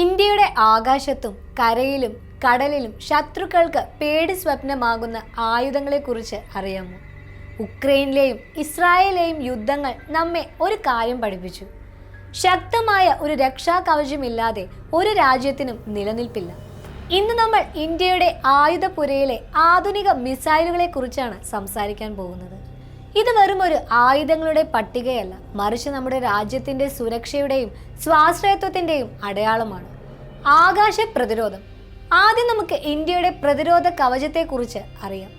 ഇന്ത്യയുടെ ആകാശത്തും കരയിലും കടലിലും ശത്രുക്കൾക്ക് പേടി സ്വപ്നമാകുന്ന ആയുധങ്ങളെക്കുറിച്ച് അറിയാമോ? ഉക്രൈനിലെയും ഇസ്രായേലിലെയും യുദ്ധങ്ങൾ നമ്മെ ഒരു കാര്യം പഠിപ്പിച്ചു. ശക്തമായ ഒരു രക്ഷാകവചമില്ലാതെ ഒരു രാജ്യത്തിനും നിലനിൽപ്പില്ല. ഇന്ന് നമ്മൾ ഇന്ത്യയുടെ ആയുധപുരയിലെ ആധുനിക മിസൈലുകളെക്കുറിച്ചാണ് സംസാരിക്കാൻ പോകുന്നത്. ഇത് വെറും ഒരു ആയുധങ്ങളുടെ പട്ടികയല്ല. മറിച്ച് നമ്മുടെ രാജ്യത്തിന്റെ സുരക്ഷയുടെയും സ്വാശ്രയത്വത്തിന്റെയും അടയാളമാണ്. ആകാശ പ്രതിരോധം. ആദ്യം നമുക്ക് ഇന്ത്യയുടെ പ്രതിരോധ കവചത്തെക്കുറിച്ച് അറിയാം.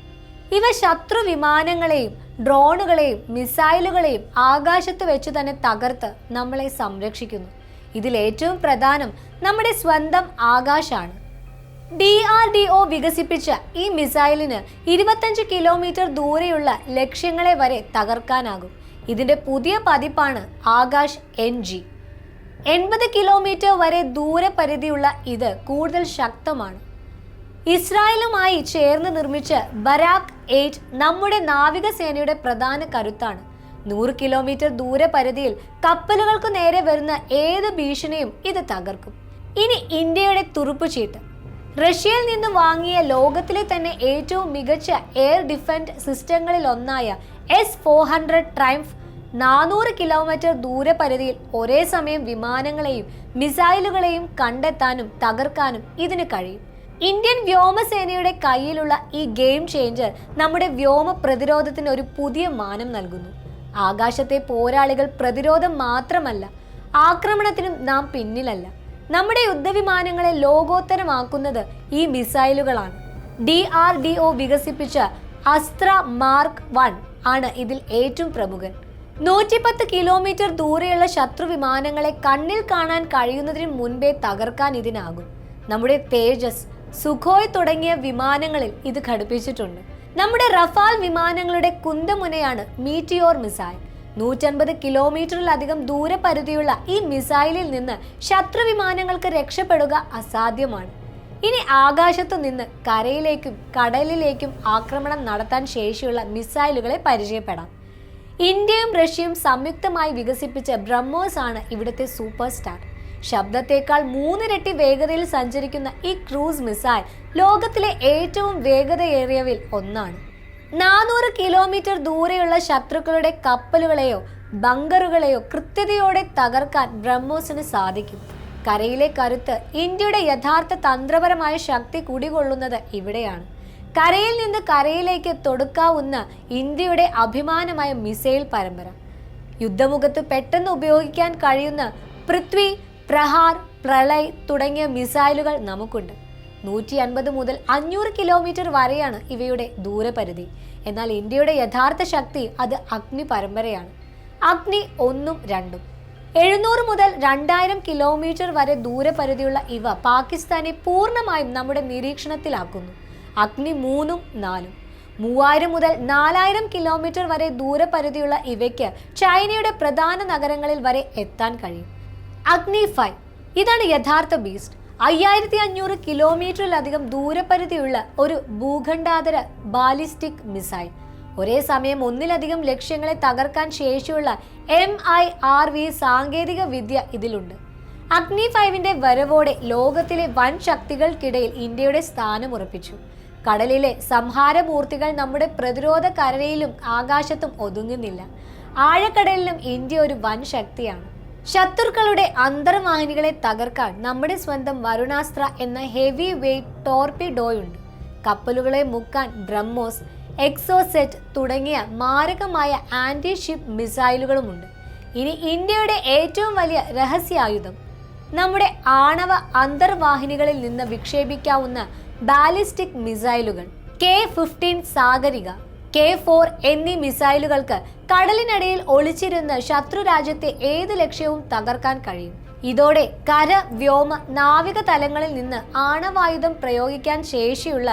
ഇവ ശത്രു വിമാനങ്ങളെയും ഡ്രോണുകളെയും മിസൈലുകളെയും ആകാശത്ത് വെച്ച് തന്നെ തകർത്ത് നമ്മളെ സംരക്ഷിക്കുന്നു. ഇതിൽ ഏറ്റവും പ്രധാനം നമ്മുടെ സ്വന്തം ആകാശാണ്. ഡി ആർ ഡി ഒ വികസിപ്പിച്ച ഈ മിസൈലിന് ഇരുപത്തഞ്ച് കിലോമീറ്റർ ദൂരെയുള്ള ലക്ഷ്യങ്ങളെ വരെ തകർക്കാനാകും. ഇതിന്റെ പുതിയ പതിപ്പാണ് ആകാശ് എൻ ജി. എൺപത് കിലോമീറ്റർ വരെ ദൂരപരിധിയുള്ള ഇത് കൂടുതൽ ശക്തമാണ്. ഇസ്രായേലുമായി ചേർന്ന് നിർമ്മിച്ച ബരാക് എയ്റ്റ് നമ്മുടെ നാവികസേനയുടെ പ്രധാന കരുത്താണ്. നൂറ് കിലോമീറ്റർ ദൂരപരിധിയിൽ കപ്പലുകൾക്ക് നേരെ വരുന്ന ഏത് ഭീഷണിയും ഇത് തകർക്കും. ഇനി ഇന്ത്യയുടെ തുറുപ്പുചീട്ട്. റഷ്യയിൽ നിന്ന് വാങ്ങിയ ലോകത്തിലെ തന്നെ ഏറ്റവും മികച്ച എയർ ഡിഫൻസ് സിസ്റ്റങ്ങളിൽ ഒന്നായ എസ് ഫോർ ഹൺഡ്രഡ് ട്രൈംഫ് നാനൂറ് കിലോമീറ്റർ ദൂരപരിധിയിൽ ഒരേ സമയം വിമാനങ്ങളെയും മിസൈലുകളെയും കണ്ടെത്താനും തകർക്കാനും ഇതിന് കഴിയും. ഇന്ത്യൻ വ്യോമസേനയുടെ കയ്യിലുള്ള ഈ ഗെയിം ചേഞ്ചർ നമ്മുടെ വ്യോമ പ്രതിരോധത്തിന് ഒരു പുതിയ മാനം നൽകുന്നു. ആകാശത്തെ പോരാളികൾ പ്രതിരോധം മാത്രമല്ല ആക്രമണത്തിനും നാം പിന്നിലല്ല. നമ്മുടെ യുദ്ധവിമാനങ്ങളെ ലോകോത്തരമാക്കുന്നത് ഈ മിസൈലുകളാണ്. ഡി ആർ ഡി ഒ വികസിപ്പിച്ച അസ്ത്ര മാർക്ക് വൺ ആണ് ഇതിൽ ഏറ്റവും പ്രമുഖൻ. നൂറ്റിപ്പത്ത് കിലോമീറ്റർ ദൂരെയുള്ള ശത്രു വിമാനങ്ങളെ കണ്ണിൽ കാണാൻ കഴിയുന്നതിന് മുൻപേ തകർക്കാൻ ഇതിനാകും. നമ്മുടെ തേജസ് സുഖോയ് തുടങ്ങിയ വിമാനങ്ങളിൽ ഇത് ഘടിപ്പിച്ചിട്ടുണ്ട്. നമ്മുടെ റഫാൽ വിമാനങ്ങളുടെ കുന്തമുനയാണ് മീറ്റിയോർ മിസൈൽ. നൂറ്റൻപത് കിലോമീറ്ററിലധികം ദൂരപരിധിയുള്ള ഈ മിസൈലിൽ നിന്ന് ശത്രു വിമാനങ്ങൾക്ക് രക്ഷപ്പെടുക അസാധ്യമാണ്. ഇനി ആകാശത്തു നിന്ന് കരയിലേക്കും കടലിലേക്കും ആക്രമണം നടത്താൻ ശേഷിയുള്ള മിസൈലുകളെ പരിചയപ്പെടാം. ഇന്ത്യയും റഷ്യയും സംയുക്തമായി വികസിപ്പിച്ച ബ്രഹ്മോസ് ആണ് ഇവിടുത്തെ സൂപ്പർ സ്റ്റാർ ശബ്ദത്തേക്കാൾ മൂന്നിരട്ടി വേഗതയിൽ സഞ്ചരിക്കുന്ന ഈ ക്രൂസ് മിസൈൽ ലോകത്തിലെ ഏറ്റവും വേഗതയേറിയവയിൽ ഒന്നാണ്. നാനൂറ് കിലോമീറ്റർ ദൂരെയുള്ള ശത്രുക്കളുടെ കപ്പലുകളെയോ ബങ്കറുകളെയോ കൃത്യതയോടെ തകർക്കാൻ ബ്രഹ്മോസിന് സാധിക്കും. കരയിലെ കരുത്ത് ഇന്ത്യയുടെ യഥാർത്ഥ തന്ത്രപരമായ ശക്തി കുടികൊള്ളുന്നത് ഇവിടെയാണ്. കരയിൽ നിന്ന് കരയിലേക്ക് തൊടുക്കാവുന്ന ഇന്ത്യയുടെ അഭിമാനമായ മിസൈൽ പരമ്പര. യുദ്ധമുഖത്ത് പെട്ടെന്ന് ഉപയോഗിക്കാൻ കഴിയുന്ന പൃഥ്വി പ്രഹാർ പ്രളയ് തുടങ്ങിയ മിസൈലുകൾ നമുക്കുണ്ട്. നൂറ്റി അൻപത് മുതൽ അഞ്ഞൂറ് കിലോമീറ്റർ വരെയാണ് ഇവയുടെ ദൂരപരിധി. എന്നാൽ ഇന്ത്യയുടെ യഥാർത്ഥ ശക്തി അത് അഗ്നി പരമ്പരയാണ്. അഗ്നി ഒന്നും രണ്ടും. എഴുന്നൂറ് മുതൽ രണ്ടായിരം കിലോമീറ്റർ വരെ ദൂരപരിധിയുള്ള ഇവ പാകിസ്ഥാനെ പൂർണമായും നമ്മുടെ നിരീക്ഷണത്തിലാക്കുന്നു. അഗ്നി മൂന്നും നാലും. മൂവായിരം മുതൽ നാലായിരം കിലോമീറ്റർ വരെ ദൂരപരിധിയുള്ള ഇവയ്ക്ക് ചൈനയുടെ പ്രധാന നഗരങ്ങളിൽ വരെ എത്താൻ കഴിയും. അഗ്നി ഫൈവ്. ഇതാണ് യഥാർത്ഥ ബീസ്റ്റ്. അയ്യായിരത്തി അഞ്ഞൂറ് കിലോമീറ്ററിലധികം ദൂരപരിധിയുള്ള ഒരു ഭൂഖണ്ഡാതര ബാലിസ്റ്റിക് മിസൈൽ. ഒരേ സമയം ഒന്നിലധികം ലക്ഷ്യങ്ങളെ തകർക്കാൻ ശേഷിയുള്ള എം ഐ ആർ വി സാങ്കേതിക വിദ്യ ഇതിലുണ്ട്. അഗ്നി ഫൈവിന്റെ വരവോടെ ലോകത്തിലെ വൻ ശക്തികൾക്കിടയിൽ ഇന്ത്യയുടെ സ്ഥാനം ഉറപ്പിച്ചു. കടലിലെ സംഹാരമൂർത്തികൾ നമ്മുടെ പ്രതിരോധ കരയിലും ആകാശത്തും ഒതുങ്ങുന്നില്ല. ആഴക്കടലിലും ഇന്ത്യ ഒരു വൻ ശക്തിയാണ്. ശത്രുക്കളുടെ അന്തർവാഹിനികളെ തകർക്കാൻ നമ്മുടെ സ്വന്തം വരുണാസ്ത്ര എന്ന ഹെവി വെയ്റ്റ് ടോർപിഡോയുണ്ട് കപ്പലുകളെ മുക്കാൻ ബ്രഹ്മോസ് എക്സോസെറ്റ് തുടങ്ങിയ മാരകമായ ആന്റി ഷിപ്പ് മിസൈലുകളുമുണ്ട്. ഇനി ഇന്ത്യയുടെ ഏറ്റവും വലിയ രഹസ്യായുധം നമ്മുടെ ആണവ അന്തർവാഹിനികളിൽ നിന്ന് വിക്ഷേപിക്കാവുന്ന ബാലിസ്റ്റിക് മിസൈലുകൾ K fifteen Sagarika K four എന്നീ മിസൈലുകൾക്ക് കടലിനടിയിൽ ഒളിച്ചിരുന്ന് ശത്രു രാജ്യത്തെ ഏത് ലക്ഷ്യവും തകർക്കാൻ കഴിയും. ഇതോടെ കര വ്യോമ നാവിക തലങ്ങളിൽ നിന്ന് ആണവായുധം പ്രയോഗിക്കാൻ ശേഷിയുള്ള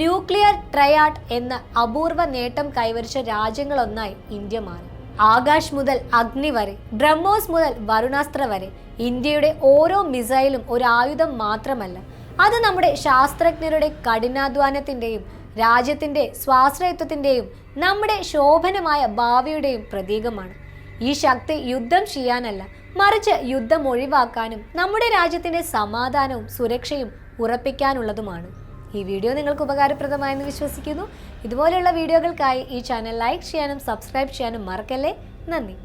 ന്യൂക്ലിയർ ട്രയാട്ട് എന്ന അപൂർവ നേട്ടം കൈവരിച്ച രാജ്യങ്ങളൊന്നായി ഇന്ത്യ മാറി. ആകാശ് മുതൽ അഗ്നി വരെ ബ്രഹ്മോസ് മുതൽ വരുണാസ്ത്ര വരെ ഇന്ത്യയുടെ ഓരോ മിസൈലും ഒരു ആയുധം മാത്രമല്ല അത് നമ്മുടെ ശാസ്ത്രജ്ഞരുടെ കഠിനാധ്വാനത്തിന്റെയും രാജ്യത്തിന്റെ സ്വാശ്രയത്വത്തിന്റെയും നമ്മുടെ ശോഭനമായ ഭാവിയുടെയും പ്രതീകമാണ്. ഈ ശക്തി യുദ്ധം ചെയ്യാനല്ല മറിച്ച് യുദ്ധം ഒഴിവാക്കാനും നമ്മുടെ രാജ്യത്തിന്റെ സമാധാനവും സുരക്ഷയും ഉറപ്പിക്കാനുള്ളതുമാണ്. ഈ വീഡിയോ നിങ്ങൾക്ക് ഉപകാരപ്രദമായെന്ന് വിശ്വസിക്കുന്നു. ഇതുപോലെയുള്ള വീഡിയോകൾക്കായി ഈ ചാനൽ ലൈക്ക് ചെയ്യാനും സബ്സ്ക്രൈബ് ചെയ്യാനും മറക്കല്ലേ? നന്ദി.